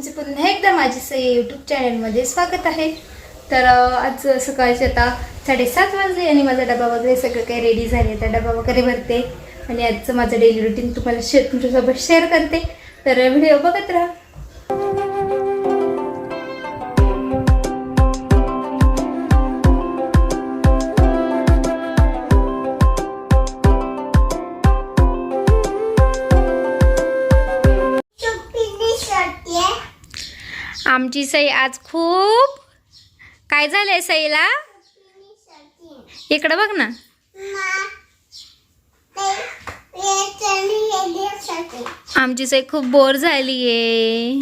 तुमचे पुन्हा एकदा माझी सई यूट्यूब चॅनलमध्ये स्वागत आहे. तर आज सकाळचे आता साडेसात वाजले आणि माझा डबा वगैरे सगळं काही रेडी झाले. तर डबा वगैरे भरते. आणि आजचं माझं डेली रुटीन तुम्हाला शेअर तुमच्यासोबत शेअर करते. तर व्हिडिओ बघत राहा. आमची सई आज खूप काय झालंय सईला? इकडं बघ ना. आमची सई खूप बोर झालीये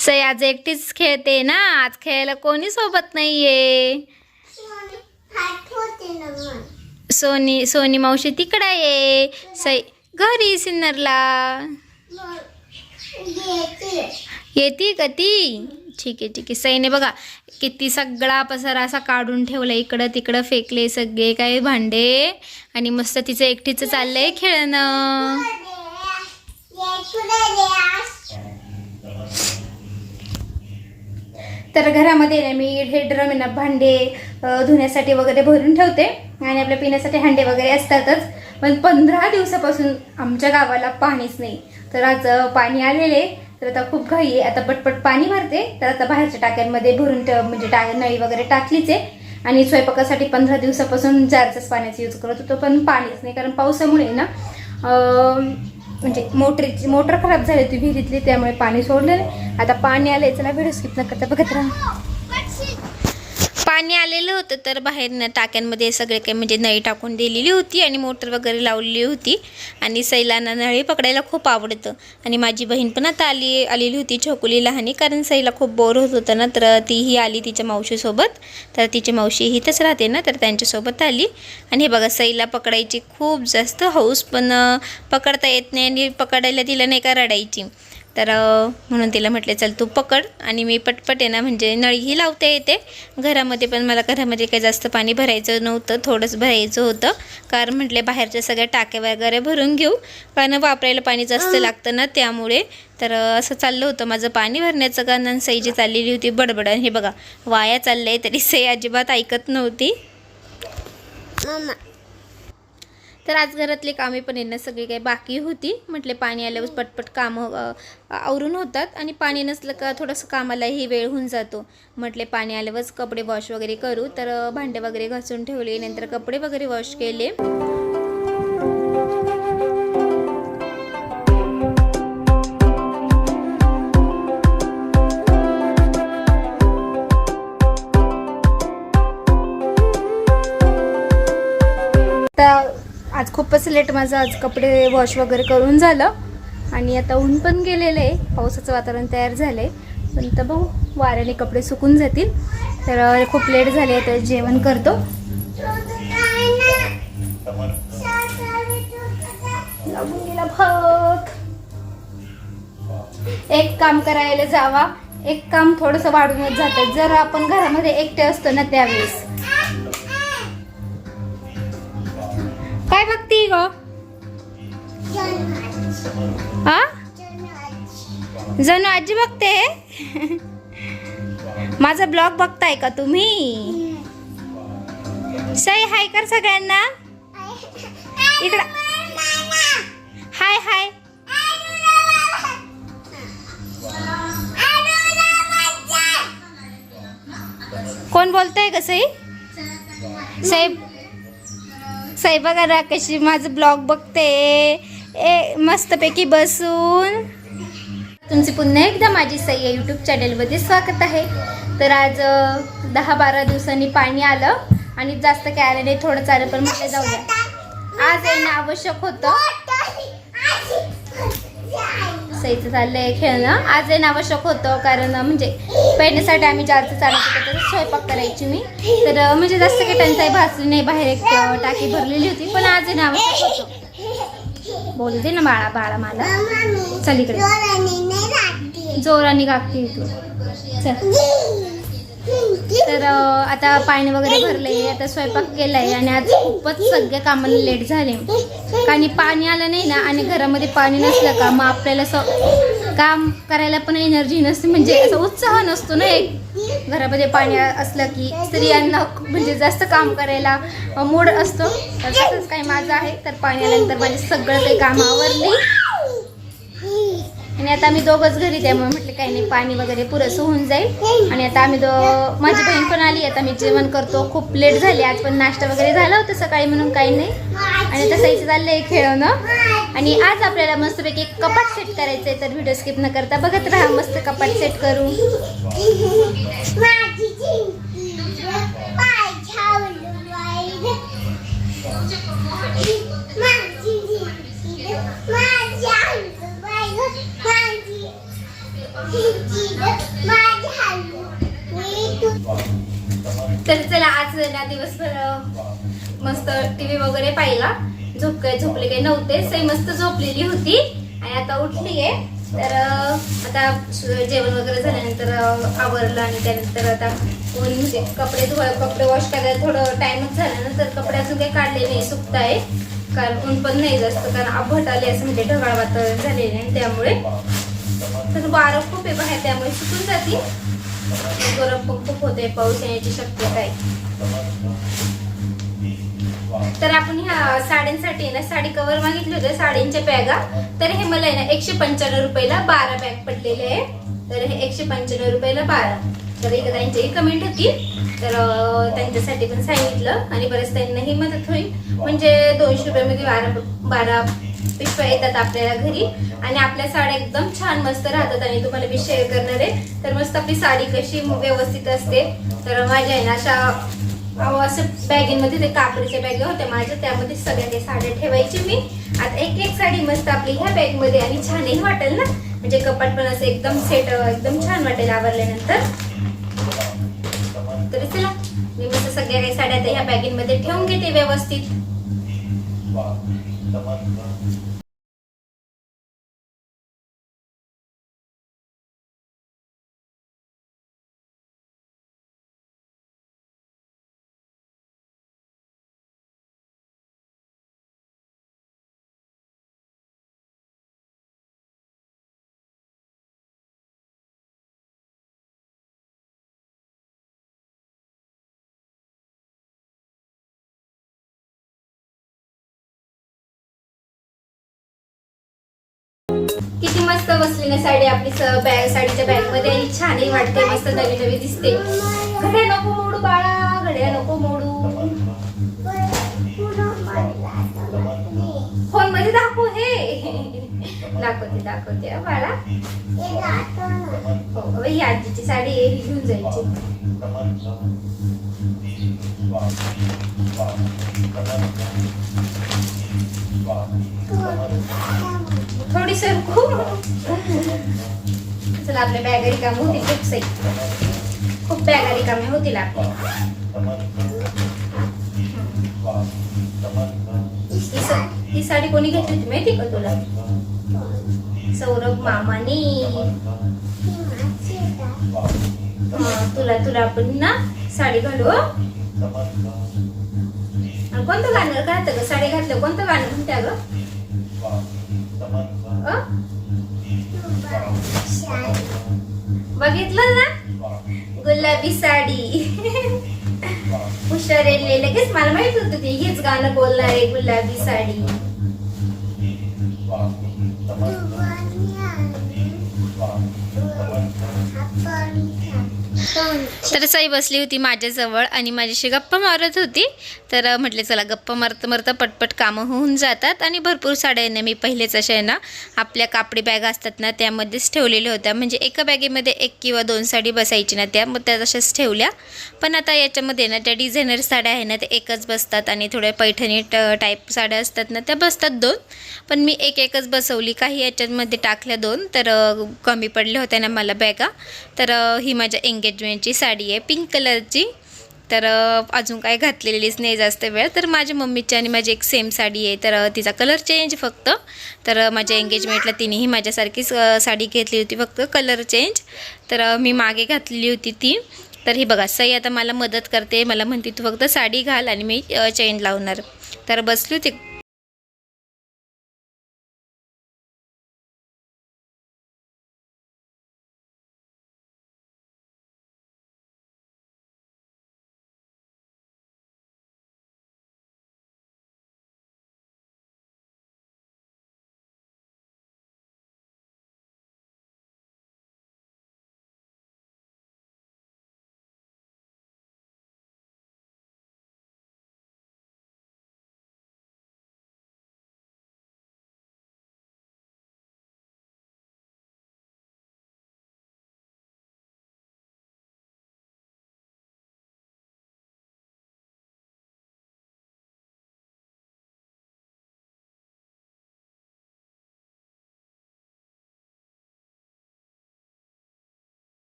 सई आज एकटीच खेळते ना. आज खेळायला कोणी सोबत नाहीये. सोनी सोनी मावशी तिकडं आहे. सई घरी सिन्नरला. येते का ती? ठीक आहे ठीक आहे. सईने बघा किती सगळा पसारा असा काढून ठेवला इकडं तिकडं फेकले सगळे काय भांडे. आणि मस्त तिचं एकटीचं चाललंय खेळणं. तर घरामध्ये ना मी हे ड्रम आहे ना भांडे धुण्यासाठी वगैरे भरून ठेवते. आणि आपल्या पिण्यासाठी हांडे वगैरे असतातच. पण पंधरा दिवसापासून आमच्या गावाला पाणीच नाही. तर आज पाणी आलेले. तर आता खूप घाई आहे. आता पटपट पाणी भरते. तर आता बाहेरच्या टाक्यांमध्ये भरून म्हणजे टाक नळी वगैरे टाकलीच आहे. आणि स्वयंपाकासाठी पंधरा दिवसापासून जारच्याच पाण्याचा यूज करत होतो. पण पाणीच नाही. कारण पावसामुळे ना म्हणजे मोटरीची मोटर खराब झाली होती विहिरीतली. त्यामुळे पाणी सोडलं नाही आता पाणी आलंय. चला व्हिडिओ स्किप न करता बघत राहा. पाणी आलेलं होतं तर बाहेरनं टाक्यांमध्ये सगळे काही म्हणजे नळी टाकून दिलेली होती आणि मोटर वगैरे लावलेली होती. आणि सैलांना नळी पकडायला खूप आवडतं. आणि माझी बहीण पण आता आली आलेली होती छोकुली लहानी कारण सईला खूप बोर होत होतं ना तर तीही आली तिच्या मावशीसोबत. तर तिची मावशी इथंच राहते ना तर त्यांच्यासोबत आली. आणि हे बघा सईला पकडायची खूप जास्त हौस पण पकडता येत नाही आणि पकडायला तिला नाही का रडायची. तर म्हणून तिला म्हटले चल तू पकड आणि मी पटपट आहे ना म्हणजे नळीही लावता येते घरामध्ये पण मला घरामध्ये काही जास्त पाणी भरायचं नव्हतं थोडंच भरायचं होतं. कारण म्हटले बाहेरच्या सगळ्या टाक्या वगैरे भरून घेऊ. कारण वापरायला पाणी जास्त लागतं ना त्यामुळे. तर असं चाललं होतं माझं पाणी भरण्याचं कारण सई जी चाललेली होती बडबड. आणि हे बघा वाया चाललंय तरी सई अजिबात ऐकत नव्हती. तर आज घरातले कामे पण येणं सगळी काही बाकी होती. म्हटले पाणी आल्यावर पटपट कामं आवरून होतात आणि पाणी नसलं का थोडंसं कामालाही वेळ होऊन जातो. म्हटले पाणी आल्यावरच कपडे वॉश वगैरे करू. तर भांडे वगैरे घासून ठेवले. नंतर कपडे वगैरे वॉश केले. खूपच लेट माझं आज कपडे वॉश वगैरे करून झालं. आणि आता ऊन पण गेलेलं आहे. पावसाचं वातावरण तयार झालं आहे पण तर बघू वाऱ्याने कपडे सुकून जातील. तर खूप लेट झाले तर जेवण करतो. लागून गेला भग एक काम करायला जावा. एक काम थोडंसं वाढूनच जातं. जर आपण घरामध्ये एकटे असतो ना त्यावेळेस. काय बघती ग? हा? जणू आजी बघते. माझा ब्लॉग बघताय का तुम्ही? सई हाय कर सगळ्यांना. इकडं. हाय हाय. कोण बोलतंय का सई? साहेब सई बघा कशी माझं ब्लॉग बघते. ए मस्तपैकी बसून. तुमचे पुन्हा एकदा माझी सई या यूट्यूब चॅनलमध्ये स्वागत आहे. तर आज दहा बारा दिवसांनी पाणी आलं आणि जास्त काय आलं नाही थोडं चालेल पण म्हटलं जाऊ द्या आज येणं आवश्यक होतं. सईचं चाललंय खेळणं. आज येणं आवश्यक होतं कारण म्हणजे पेरण्यासाठी आम्ही जास्त चालत होतो तर स्वयंपाक करायची मी. तर म्हणजे जास्त काही टंचाई भासली नाही बाहेर एक टाकी भरलेली होती पण आज येणं आवश्यक होतं. बोलू दे ना बाळा बाळा मला. चल इकडे. जोराने गागते तू. चल. तर आता पाणी वगैरे भरले आता स्वयंपाक केलाय आणि आज खूपच सगळ्या कामाला लेट झाले. कारण पाणी आलं नाही ना आणि घरामध्ये पाणी नसलं का मग आपल्याला असं काम करायला पण एनर्जी नसते. म्हणजे असा उत्साह नसतो ना एक. घरामध्ये पाणी असलं की स्त्रियांना म्हणजे जास्त काम करायला मूड असतो. तर तसंच काही माझं आहे. तर पाणी आल्यानंतर माझे सगळं काही काम आवरली. आणि आता आम्ही दोघंच घरी त्यामुळे म्हटलं काही नाही पाणी वगैरे पुरेसं होऊन जाईल. आणि आता आम्ही दो माझी बहीण पण आली आता मी जेवण करतो. खूप लेट झाले आज पण नाश्ता वगैरे झाला होता सकाळी म्हणून काही नाही. आणि तसं इथे चाललंय खेळणं आणि आज आपल्याला मस्तपैकी एक कपाट सेट करायचं आहे तर व्हिडिओ स्किप न करता बघत राहा मस्त कपाट सेट करू. तर चला आज ना दिवसभर अं, मस्त टीव्ही वगैरे पाहिला. झोप काय झोपले काही नव्हते. सई मस्त झोपलेली होती. आणि आता उठली आहे तर आता जेवण वगैरे झाल्यानंतर आवरलं आणि त्यानंतर आता ऊन म्हणजे कपडे धुवा कपडे वॉश करायला थोडं टाइमच झाला ना तर कपडे अजून काही काढले नाही सुकताय. कारण ऊन पण नाही जास्त कारण आभट आले असं म्हणजे ढगाळ वातावरण झालेलं आहे त्यामुळे तर वारं खूप आहे बाहेर त्यामुळे सुकून जाते गरम पण खूप होते पाऊस येण्याची शक्यता आहे. तर आपण ह्या साड्यांसाठी आहे ना साडी कव्हर मागितले होते साड्यांच्या बॅगा. तर हे मला आहे ना एकशे पंच्याण्णव रुपयाला बारा बॅग पडलेले आहे. तर हे एकशे पंच्याण्णव रुपयाला बारा. तर इथं त्यांची कमेंट होती तर त्यांच्यासाठी पण सांगितलं आणि बरेच त्यांनाही मदत होईल. म्हणजे दोनशे रुपयामध्ये बारा बारा पिशव्या येतात आपल्याला घरी. आणि आपल्या साड्या एकदम छान मस्त राहतात आणि तुम्हाला मी शेअर करणार आहे. तर मस्त आपली साडी कशी व्यवस्थित असते. तर माझ्या आहे ना अशा असं बॅगेमध्ये ते कापडीच्या बॅगे होत्या माझ्या. त्यामध्ये सगळ्या त्या साड्या ठेवायची मी. आता एक एक साडी मस्त आपली ह्या बॅगमध्ये आणि छानही वाटेल ना. म्हणजे कपाट पण असं एकदम सेट एकदम छान वाटेल आवरल्यानंतर. तरी चला मी मस्त सगळ्या काही साड्या ह्या बॅगेमध्ये ठेवून घेते व्यवस्थित. किती मस्त बसलेली साडी आपली स- बॅग साडीच्या बॅगमध्ये आणि छानही वाटते मस्त नवी नवी दिसते. घड्या नको मोडू बाळा घड्या नको मोडू. फोनमध्ये दाखव हे. दाखवते दाखवते बाळा. हो, ही आजीची साडी आहे ही घेऊन जायची. थोडी सरकू चला आपल्या बॅग रिकाम होतील खूप सही. खूप बॅग रिकामे होतील आपल्या ही ही साडी कोणी घेतली होती माहिती का तुला? सौरभ मामाने. तुला तुला आपण ना साडी घालू कोणतं गाणं घालतं ग? साडी घातलं कोणतं गाणं म्हणत्या ग? अं? बघितलं ना? गुलाबी साडी. हुशार आहे लगेच मला माहीत होतं ते हेच गाणं बोलणार आहे गुलाबी साडी. तर साई बसली होती माझ्याजवळ आणि माझ्याशी गप्पा मारत होती. तर म्हटले चला गप्पा मारता मारता पटपट कामं होऊन जातात आणि भरपूर साड्या आहे ना मी पहिलेच अशा आहे ना आपल्या कापडी बॅग असतात ना त्यामध्येच ठेवलेल्या होत्या. म्हणजे एका बॅगेमध्ये एक किंवा दोन साडी बसायची ना त्या मग त्या तशाच ठेवल्या. पण आता याच्यामध्ये ना त्या डिझायनर साड्या आहे ना त्या एकच बसतात आणि थोड्या पैठणी ट- टाईप साड्या असतात ना त्या बसतात दोन. पण मी एक एकच बसवली काही याच्यामध्ये टाकल्या दोन तर कमी पडल्या होत्या ना मला बॅगा. तर ही माझ्या एंगेजमेंट एंगेजमेंटची साडी आहे पिंक कलरची तर अजून काय घातलेलीच नाही जास्त वेळ. तर माझ्या मम्मीची आणि माझी एक सेम साडी आहे. तर तिचा कलर चेंज फक्त. तर माझ्या एंगेजमेंटला तिनेही माझ्यासारखीच साडी घेतली होती फक्त कलर चेंज तर मी मागे घातलेली होती ती. तर ही बघा सई आता मला मदत करते. मला म्हणते तू फक्त साडी घाल आणि मी चेंज लावणार. तर बसली होती.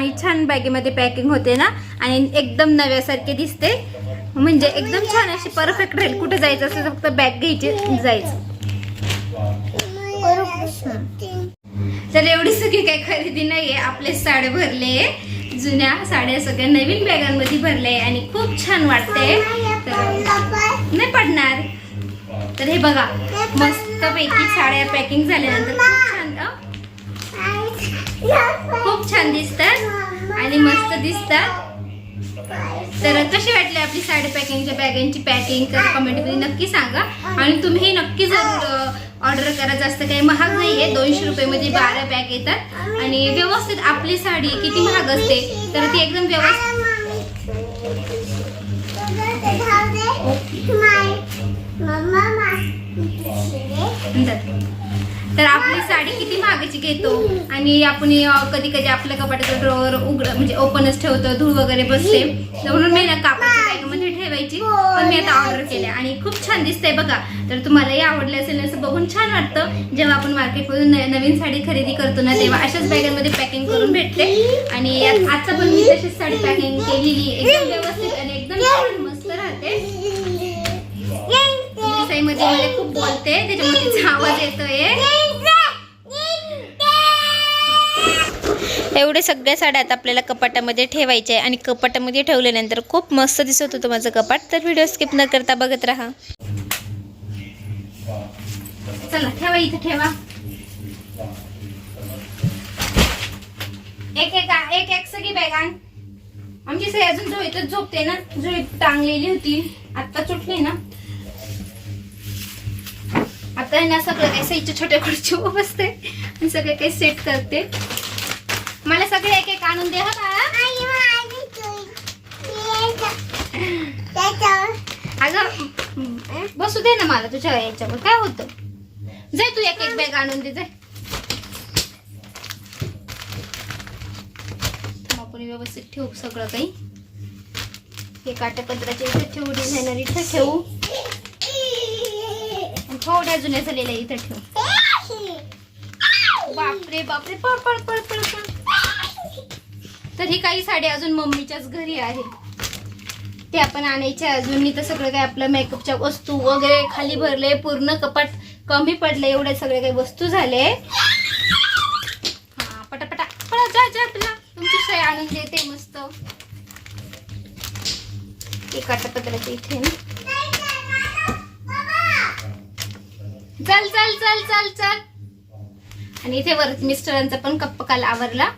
आणि छान बॅगेमध्ये पॅकिंग होते ना आणि एकदम नव्यासारखे दिसते. म्हणजे एकदम छान अशी परफेक्ट राहील. कुठे जायचं असेल तर फक्त बॅग घ्यायची जायचं. तर एवढी सगळी काही खरेदी नाहीये. आपले साडे भरले जुन्या साड्या सगळ्या नवीन बॅगांमध्ये भरले आणि खूप छान वाटते तर नाही पडणार. तर हे बघा मस्त पैकी साड्या पॅकिंग झाल्यानंतर खूप छान दिसतात आणि मस्त दिसतात. तर कशी वाटली आपली साडी पॅकिंगच्या बॅगांची पॅकिंग? तर कमेंटमध्ये नक्की सांगा. आणि तुम्ही नक्की जरूर ऑर्डर करा. जास्त काही महाग नाहीये. दोनशे रुपये मध्ये बारा बॅग येतात. आणि व्यवस्थित आपली साडी किती महाग असते तर ती एकदम व्यवस्थित तर आपली साडी किती महागाची घेतो? आणि आपण कधी कधी आपल्या कपाटाचं ड्रॉवर उघड म्हणजे ओपनच ठेवतो धूळ वगैरे बसते. तर म्हणून मी ना कापडाच्या बॅगमध्ये ठेवायची. पण मी आता ऑर्डर केल्या. आणि खूप छान दिसतंय बघा. तर तुम्हालाही आवडलं असेल असं बघून छान वाटतं. जेव्हा आपण मार्केटमधून नवीन साडी खरेदी करतो ना तेव्हा अशाच बॅगांमध्ये पॅकिंग करून भेटते. आणि आता पण मी तशीच साडी पॅकिंग केलेली एकदम व्यवस्थित आणि एकदम मस्त राहते. मध्ये मला खूप बोलते. त्याच्यामुळे तिचा आवाज येतोय. एवढे सगळ्या साड्या आता आपल्याला कपाटामध्ये ठेवायचे आहे आणि कपाटामध्ये ठेवल्यानंतर खूप मस्त दिसत होतं माझं कपाट. तर व्हिडिओ स्किप न करता बघत राहा. चला ठेवा इथे ठेवा. एक एक एक एक सगळी बॅग आण. आमची सगळी अजून झोळीतच झोपते ना झोळीत टांगलेली होती आत्ता चुटली ना. आता ना सगळं काही सईच्या छोट्या खुर्ची बसते आणि सगळं काही सेट करते. मला सगळे एक एक आणून दे हा. अगं बसू दे ना मला तुझ्या याच्यावर. काय होतं? जाय तू एक एक बॅग आणून दे जाय आपण व्यवस्थित ठेवू सगळं काही. हे काट्यापत्राचे इथे ठेवू डिझायनर इथे ठेवू. थोड्या जुन्या झालेल्या इथे ठेवू. बापरे बापरे पळ पळ पळ पळ पळ. तर ही काही साडी अजून मम्मीच्याच घरी आहे. ते आपण आणायचे अजून. मी तर सगळं काही आपल्या मेकअपच्या वस्तू वगैरे खाली भरले पूर्ण कपाट कमी पडले एवढे सगळे काही वस्तू झाले. हा पटापटा. पळा जा जा आपला. तुमची सोय आणून देते मस्त. एक काटापत्राच्या इथे ना. चल चल चल चल चल. आणि इथे वरच मिस्टरांचा पण कप्पा काल आवरला.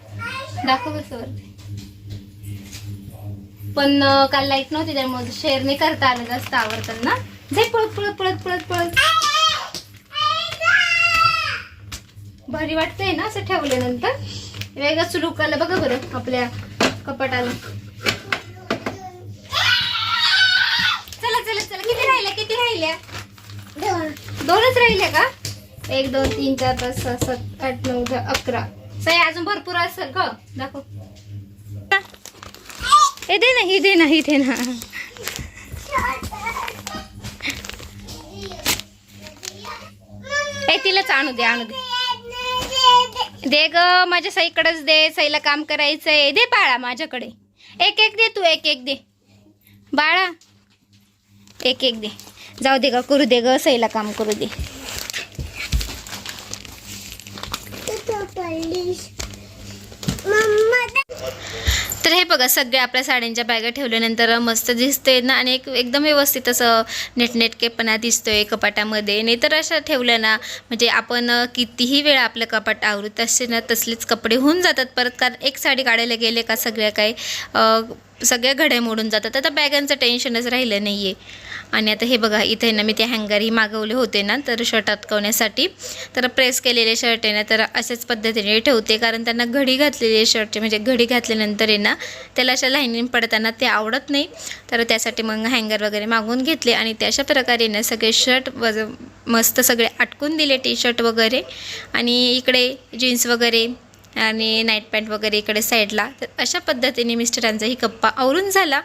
दाखव कसं वरती. पण काल लाइट नव्हती त्यामुळे शेअर नाही करता आलं जास्त आवडताना. जाई पळत पळत पळत पळत पळत. भारी वाटतंय ना असं ठेवल्यानंतर? वेगळंच लुक आलं बघा बरं आपल्या कपाटाला. चला चला चला. किती राहिल्या किती राहिल्या? दोनच राहिल्या का? एक दोन तीन चार पाच सहा सात आठ नऊ दहा अकरा. सई अजून भरपूर असेल ग. दाखव. हे दे ना ही दे ना ही दे ना. ए तिलाच आणू दे आणू दे. दे ग माझ्या साईकडेच दे साईला काम करायचंय. दे बाळा माझ्याकडे. एक एक दे तू एक एक दे. बाळा एक एक दे. जाऊ दे ग करू दे ग साईला काम करू दे. तर हे बघा सगळ्या आपल्या साड्यांच्या बॅगा ठेवल्यानंतर मस्त दिसते ना आणि एक एकदम व्यवस्थित असं नेटनेटकेपणा दिसतोय कपाटामध्ये. नाही तर अशा ठेवलं ना म्हणजे आपण कितीही वेळा आपलं कपाट आवृत तसे ना तसलेच कपडे होऊन जातात परत. कारण एक साडी काढायला गेले का सगळ्या काही सगळ्या घड्या मोडून जातात. आता बॅगांचं टेन्शनच राहिलं नाही आहे आणि आता हे बघा इथे ना मी ते हँगरही मागवले होते ना तर शर्ट अटकवण्यासाठी. तर प्रेस केलेले शर्ट आहे ना तर अशाच पद्धतीने ठेवते. कारण त्यांना घडी घातलेली आहे शर्टचे म्हणजे घडी घातल्यानंतर आहे ना त्याला अशा लाईनिंग पडताना ते आवडत नाही. तर त्यासाठी मग हँगर वगैरे मागून घेतले आणि ते अशा प्रकारे ना सगळे शर्ट वज मस्त सगळे अटकून दिले टी शर्ट वगैरे. आणि इकडे जीन्स वगैरे आणि नाईट पॅन्ट वगैरे इकडे साईडला तर अशा पद्धतीने मिस्टरांचाही कप्पा आवरून झाला.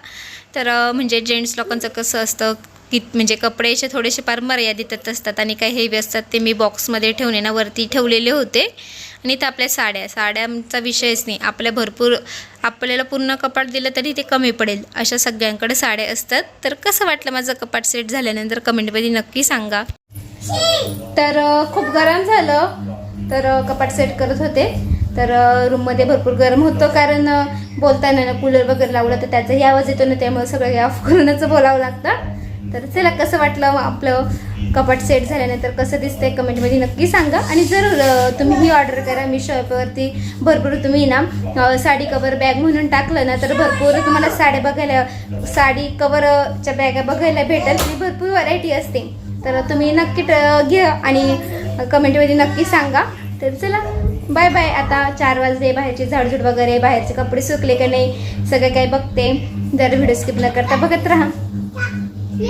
तर म्हणजे जेंट्स लोकांचं कसं असतं की म्हणजे कपड्याचे थोडेसे फार मर्यादितच असतात आणि काही हेवी असतात ते मी बॉक्समध्ये ठेवणे ना वरती ठेवलेले होते. आणि इथं आपल्या साड्या साड्यांचा विषयच नाही. आपल्या भरपूर आपल्याला पूर्ण कपाट दिलं तरी ते कमी पडेल. अशा सगळ्यांकडे साड्या असतात. तर कसं वाटलं माझं कपाट सेट झाल्यानंतर कमेंटमध्ये नक्की सांगा. तर खूप गरम झालं. तर कपाट सेट करत होते. तर रूममध्ये भरपूर गरम होतं. कारण बोलताना ना कूलर वगैरे लावलं तर त्याचाही आवाज येतो ना त्यामुळे सगळं ऑफ करूनच बोलावं लागतं. तर चला कसं वाटलं आपलं कपाट सेट झाल्यानंतर कसं दिसतंय कमेंटमध्ये नक्की सांगा. आणि जरूर तुम्ही ही ऑर्डर करा. मी शॉपवरती भरपूर तुम्ही ना साडी कवर बॅग म्हणून टाकलं ना तर भरपूर तुम्हाला साड्या बघायला साडी कवरच्या बॅगा बघायला भेटेल. आणि भरपूर व्हरायटी असते. तर तुम्ही नक्की ट- घ्या आणि कमेंटमध्ये नक्की सांगा. तर चला बाय बाय आता चार वाजले बाहेरचे झाडझूड वगैरे बाहेरचे कपडे सुकले का नाही सगळं काही बघते. जर व्हिडिओ स्किप न करता बघत राहा. काय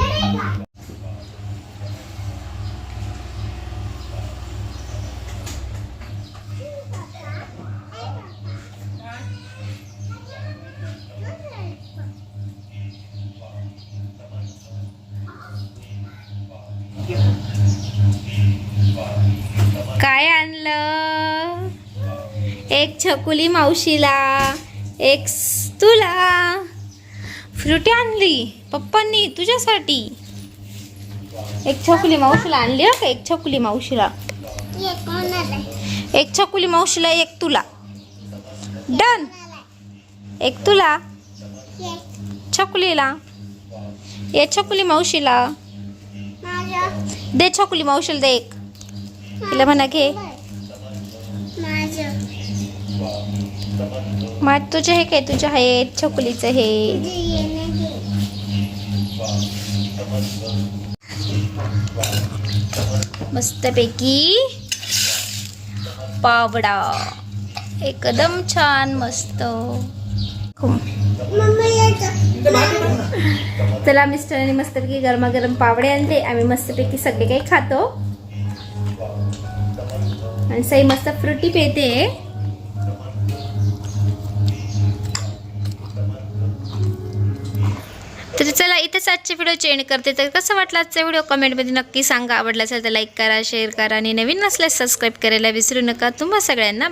आणलं? एक छकुली मावशीला एक तुला. फ्रुटी आणली? पप्पांनी तुझ्यासाठी? एक छकुली मावशीला आणली हं का? एक छकुली मावशीला. एक छकुली मावशीला एक तुला. डन. एक तुला. छकुलीला. एक छकुली मावशीला. दे छकुली मावशीला दे एक. तिला म्हणा घे. मात तुझे हे काय? तुझ्या आहे छकुलीचं हे. मस्तपैकी पावडा. एकदम छान मस्त. खूप चला मिस्टरांनी मस्तपैकी गरमागरम पावडे आणले. आम्ही मस्तपैकी सगळे काही खातो. आणि सई मस्त फ्रुटी पेते तर चला इथेच आजचे व्हिडिओ चेंज करते. तर कसं वाटलं आजचा व्हिडिओ कमेंटमध्ये नक्की सांगा. आवडला असेल तर लाईक करा शेअर करा. आणि नवीन नसल्यास सबस्क्राईब करायला विसरू नका. तुम्हा सगळ्यांना